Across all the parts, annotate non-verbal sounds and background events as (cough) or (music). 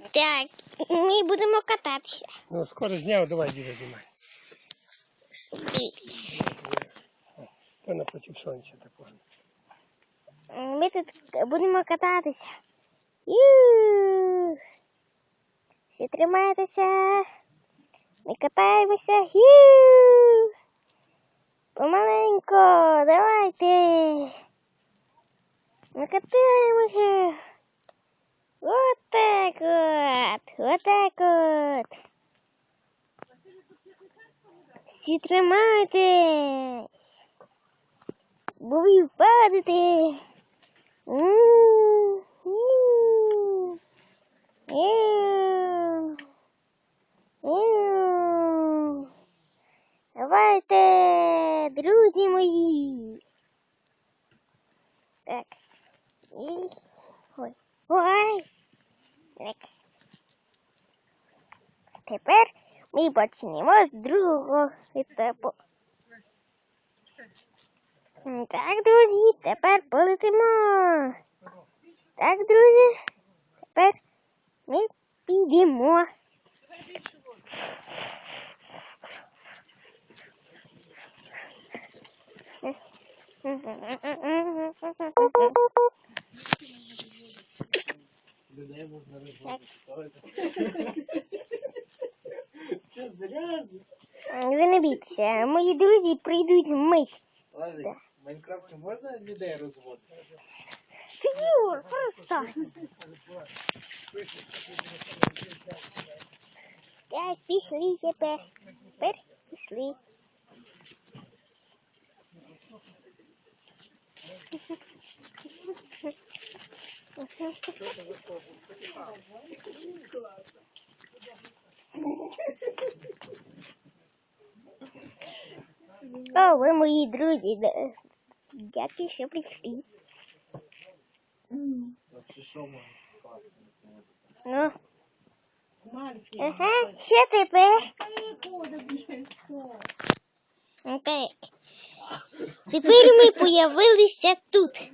Так, ми будемо кататися. Ну, скоро зняв, давай діда знімай. То напротив сонця такого. Ми тут будемо кататися. Ю! Всі тримайтеся. Ми катаємося. Ю! Помаленько, давайте. Ми катаємося. Вот так вот. Вот так вот. Всі тримайтесь. Бо ви впадете. Давайте, друзі мої. Так. Ой. Ой. Так. Тепер ми почнемо з другого етапу. Так, друзі, тепер полетимо. Так, друзі, тепер ми підемо. Людей можна розводити. (laughs) Ви не бійтеся, мої друзі прийдуть вмить. Ладно, в Майнкрафті можна людей розводити? Юр, просто. Так, пішли тепер. Тепер пішли. О, ви мої друзі. Дякую, що прийшли. Ну. Ага, що тепер? Так. Тепер ми появилися тут.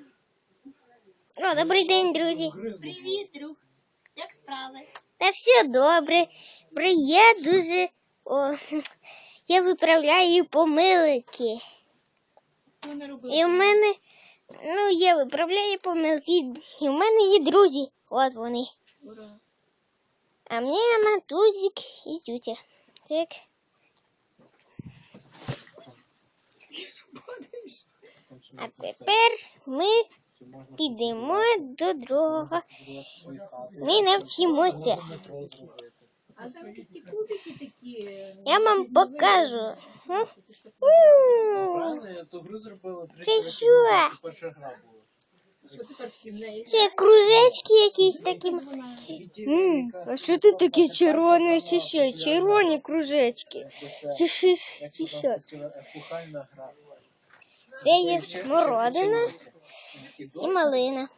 О, добрий день, друзі. Привіт, друг. Як справи? Та все добре. Я дуже. О, (laughs) я виправляю помилки. І в мене. Ну, я виправляю помилки. І в мене є друзі. От вони. Ура. А мне матузик и тетя. Так. А тепер ми підемо до другого. Ми навчимося. А там якісь ті кубики такі. Я вам покажу. Це що? це. Що? Це кружечки якісь такі. М, а що ти таке червоне чи що? Червоні кружечки. Чи щось чи що? Це. Це є смородина і малина.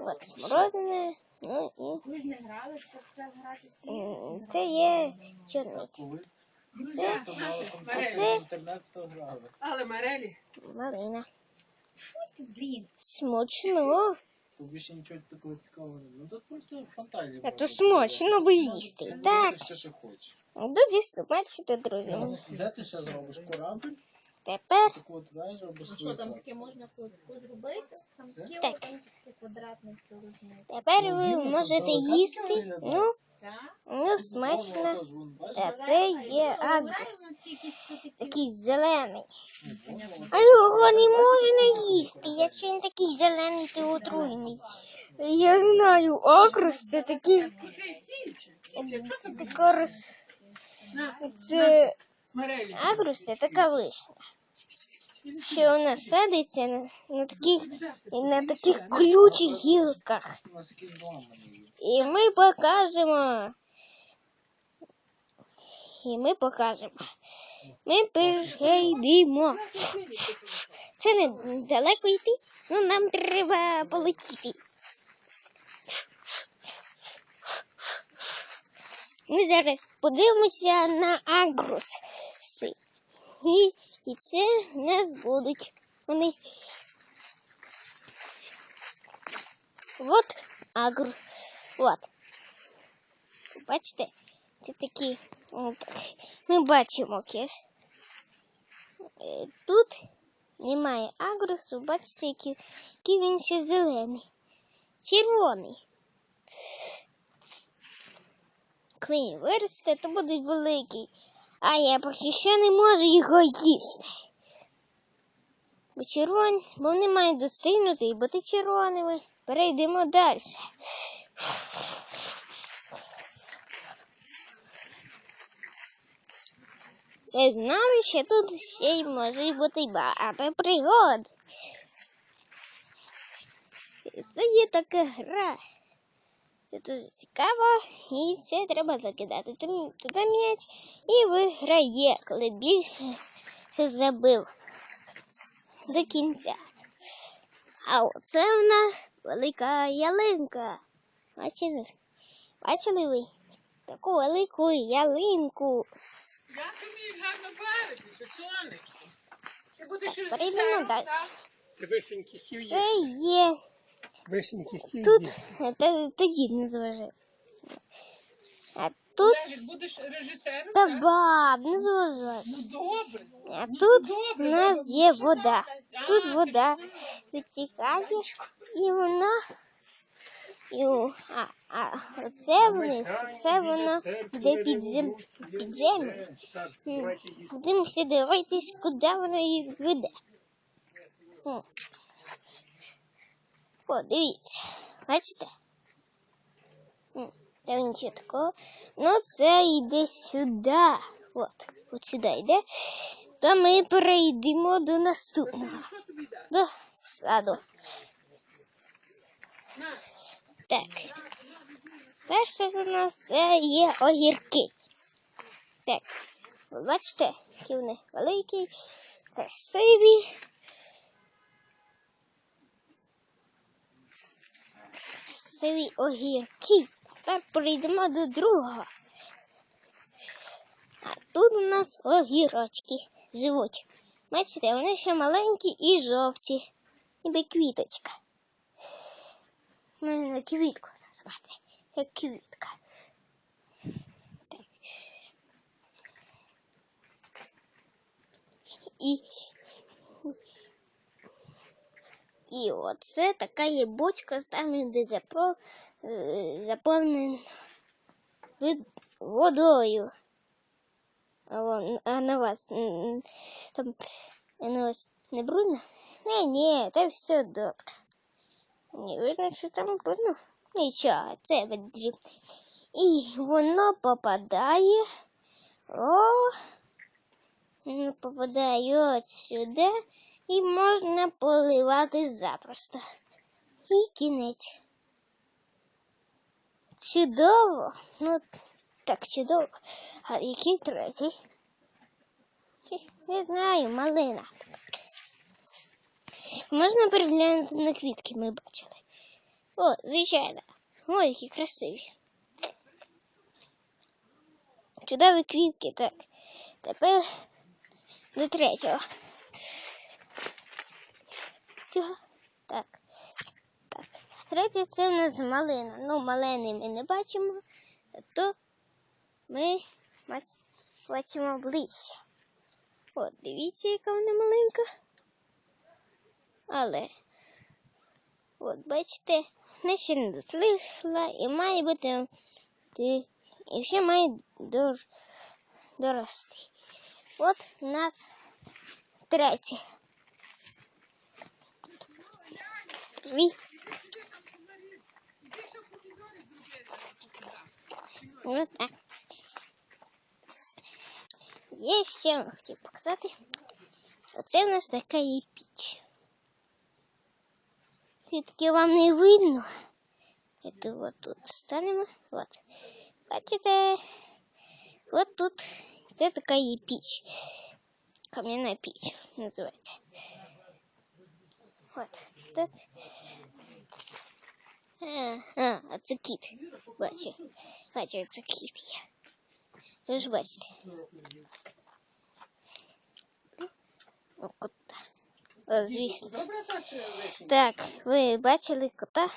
От смородина. Ми ж не грали, це треба грати з м, це є чорниці. Це, це. Але Марелі. малина. Блін. Смачно. Тут більше нічого такого цікавого немає. Ну тут просто фантазія. А то смачно би їсти. Так. робити все, що хочеш. Дуже смачно, друзі. Де ти ще зробиш корабль? Тепер Ну що там таке можна позробити? Там таке, Так. о, там таке квадратне розмір. тепер ви можете їсти. Ну, Так? ну смачно. Вон, вон. А це є агрус. граємо тільки що такі. Такий зелений. А його не можна їсти, якщо він такий зелений, то отруєний. Я знаю, агрус це такий. Це така роз... Це Агрус це така вишня. Що вона садиться на, на таких на таких колючих гілках. І ми покажемо. І ми покажемо. Ми перейдемо. Це не далеко йти, ну нам треба полетіти. Ми зараз подивимося на агруси. І, і це в нас будуть. Вони. От агрус. От. Бачите? Це такі. Ми бачимо кеш. Е, Тут немає агросу, бачите, який він ще зелений. Червоний. Коли виросте, то буде великий. А я поки що не можу його їсти. Бо червоні, бо вони мають достигнути і бути червоними. Перейдемо далі. Ви знали, що тут ще й може бути багато пригод. Це є така гра. Це дуже цікаво, і це треба закидати туди м'яч і виграє, коли більше це забив до кінця. А оце в нас велика ялинка. Бачили? Бачили ви? Таку велику ялинку. Як ти вмієш гарно бавитися, сонечко? Ти будеш. Це є Вишеньки хів тут. є. Та, тоді не. А тут Лежик, будеш режисером, та так? баб, не зважай. Ну добре. А Ну, тут добре, у нас добре. є вода. А, Тут ти вода витікає, і вона. І, о, а, а оце вниз, це воно йде під, зем, під землю. Будемо всі дивитись, куди воно їх веде. О, дивіться, бачите? Там нічого такого. Ну, це йде сюди. От, от сюди йде. То ми перейдемо до наступного. До саду. Так. Перше у нас це є огірки. Так. Ви бачите, які вони великі, красиві. Красиві огірки. Тепер перейдемо до другого. А тут у нас огірочки живуть. Бачите, вони ще маленькі і жовті, ніби квіточка. Можна квітку назвати. Як квітка. І, і оце така є бочка, там де е, заповнена водою. А, вон, а на вас там на вас не брудно? Ні, ні, там все добре. Не видно, що там брудно. Нічого, це потрібно. І воно попадає. О, воно попадає от сюди і можна поливати запросто. І кінець. Чудово. Ну, так чудово. А який третій? Не знаю, малина. Можна переглянути на квітки, ми бачили. О, звичайно. Ой, які красиві. Чудові квітки, так. Тепер до третього. Цього. Так. Так. Третє це в нас малина. Ну, малини ми не бачимо, то ми бачимо ближче. От, дивіться, яка вона маленька. Але, от, бачите, вона ще не дослихла і має бути, і ще має дор, дорости. От у нас третє. Три. Ось так. Є ще я хотів показати. Оце в нас така є піч. Тільки вам не видно. Это вот тут станемо. Вот. Бачите? Вот тут. Це така є піч. Кам'яна піч називається. Вот. Тут. А, а, а це кіт. Бачу. Бачу, це кіт є. Це ж бачите. О, кота. О, так? Так, ви бачили кота?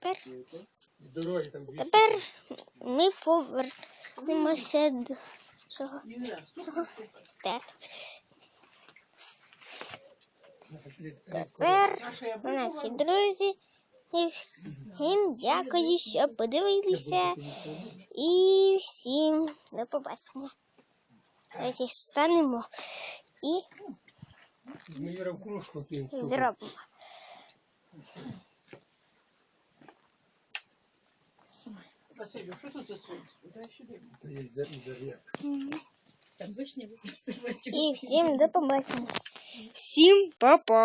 Тепер. Тепер ми повернемося до супер. Так. Тепер наші друзі. І всім дякую, що подивилися. І всім до побачення. Давайте станемо і зробимо. Василю, що тут за Там вишня випустила. І всім до побачення. Всім па-па.